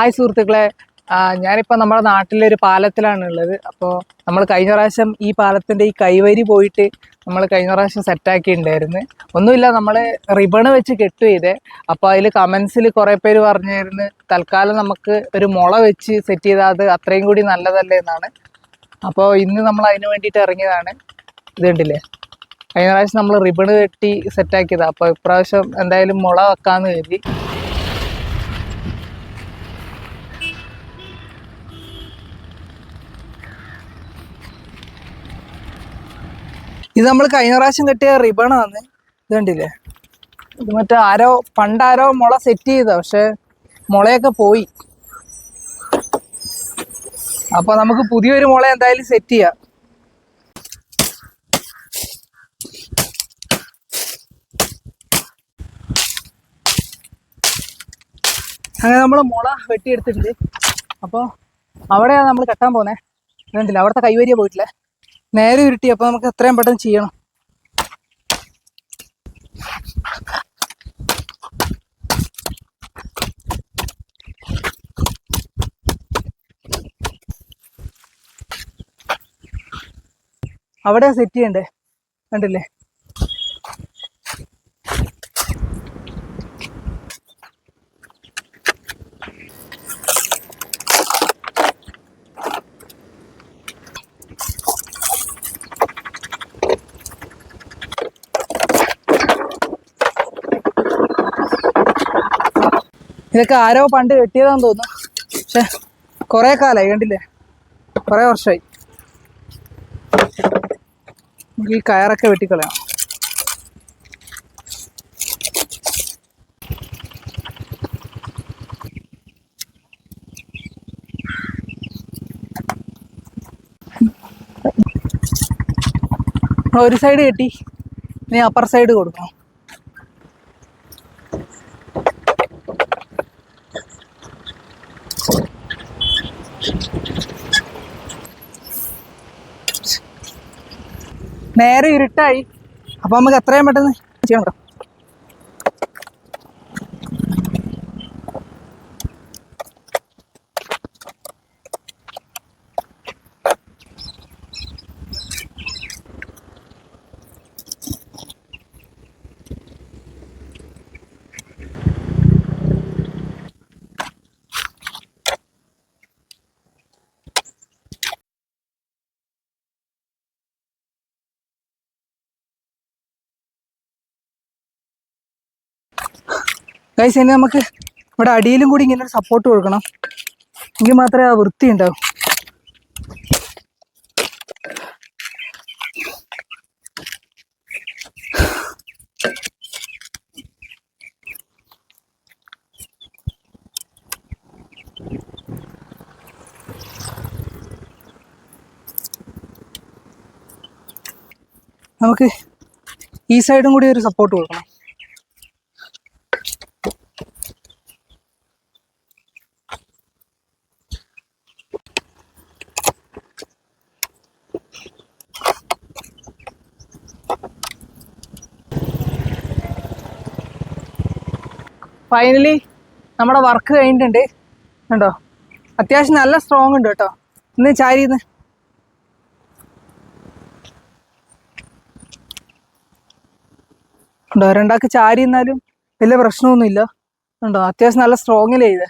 Hi സുഹൃത്തുക്കളെ. ഞാനിപ്പോൾ ഞാനിപ്പോ നമ്മുടെ നാട്ടിലെ ഒരു പാലത്തിലാണ് ഉള്ളത് അപ്പോൾ നമ്മൾ കഴിഞ്ഞ പ്രാവശ്യം ഈ പാലത്തിന്റെ ഈ കൈവരി പോയിട്ട് നമ്മൾ കഴിഞ്ഞ പ്രാവശ്യം സെറ്റാക്കിയിട്ടുണ്ടായിരുന്നു ഒന്നുമില്ല നമ്മൾ റിബണ് വെച്ച് കെട്ടു ചെയ്തേ. അപ്പോൾ അതിൽ കമൻസിൽ കുറേ പേര് പറഞ്ഞായിരുന്നു തൽക്കാലം നമുക്ക് ഒരു മുള വെച്ച് സെറ്റ് ചെയ്താൽ അത് അത്രയും കൂടി നല്ലതല്ലേ എന്നാണ്. അപ്പോൾ ഇന്ന് നമ്മൾ അതിന് വേണ്ടിയിട്ട് ഇറങ്ങിയതാണ്. ഇത് കണ്ടില്ലേ കഴിഞ്ഞ പ്രാവശ്യം നമ്മൾ റിബണ് കെട്ടി സെറ്റാക്കിയതാണ് അപ്പോൾ ഇപ്രാവശ്യം എന്തായാലും മുള വെക്കാമെന്ന് കരുതി. ഇത് നമ്മൾ കഴിഞ്ഞ പ്രാവശ്യം കെട്ടിയ ആണ്. ഇത് കണ്ടില്ലേ? ഇത് മറ്റേ ആരോ പണ്ടാരോ മുള സെറ്റ് ചെയ്ത പക്ഷെ മുളയൊക്കെ പോയി. അപ്പൊ നമുക്ക് പുതിയൊരു മുള എന്തായാലും സെറ്റ് ചെയ്യാം. അങ്ങനെ നമ്മൾ മുള വെട്ടിയെടുത്തിട്ടുണ്ട്. അപ്പോൾ അവിടെയാണ് നമ്മൾ കെട്ടാൻ പോകുന്നത് കണ്ടില്ല? അവിടുത്തെ കൈവരിയ പോയിട്ടില്ലേ നേരെ ഉരുട്ടി അപ്പോൾ നമുക്ക് എത്രയും പെട്ടെന്ന് ചെയ്യണം. അവിടെ സെറ്റ് ചെയ്യണ്ടേ? കണ്ടില്ലേ? ഇതൊക്കെ ആരോ പണ്ട് കെട്ടിയതാന്ന് തോന്നുന്നു. പക്ഷെ കുറേ കാലമായി കണ്ടില്ലേ? കുറേ വർഷമായി ഈ കയറൊക്കെ വെട്ടിക്കളയാം. ആ, ഒരു സൈഡ് കെട്ടി. ഇനി അപ്പർ സൈഡ് കൊടുക്കണം. നേരെ ഇരുട്ടായി. അപ്പൊ നമുക്ക് എത്രയും പെട്ടെന്ന് ചെയ്യണം ഗൈസ് ഇനി നമുക്ക് ഇവിടെ അടിയിലും കൂടി ഇങ്ങനെ ഒരു സപ്പോർട്ട് കൊടുക്കണം. എങ്കിൽ മാത്രമേ ആ വൃത്തി ഉണ്ടാവും. നമുക്ക് ഈ സൈഡും കൂടി ഒരു സപ്പോർട്ട് കൊടുക്കണം. ഫൈനലി നമ്മുടെ വർക്ക് കഴിഞ്ഞിട്ടുണ്ട്. കണ്ടോ? അത്യാവശ്യം നല്ല സ്ട്രോങ് ഉണ്ട് കേട്ടോ. ഇന്ന് ചാരിന്ന് കണ്ടോ? രണ്ടാൾക്ക് ചാരി എന്നാലും വലിയ പ്രശ്നമൊന്നുമില്ല. കണ്ടോ? അത്യാവശ്യം നല്ല സ്ട്രോങ്ങിൽ ചെയ്തേ.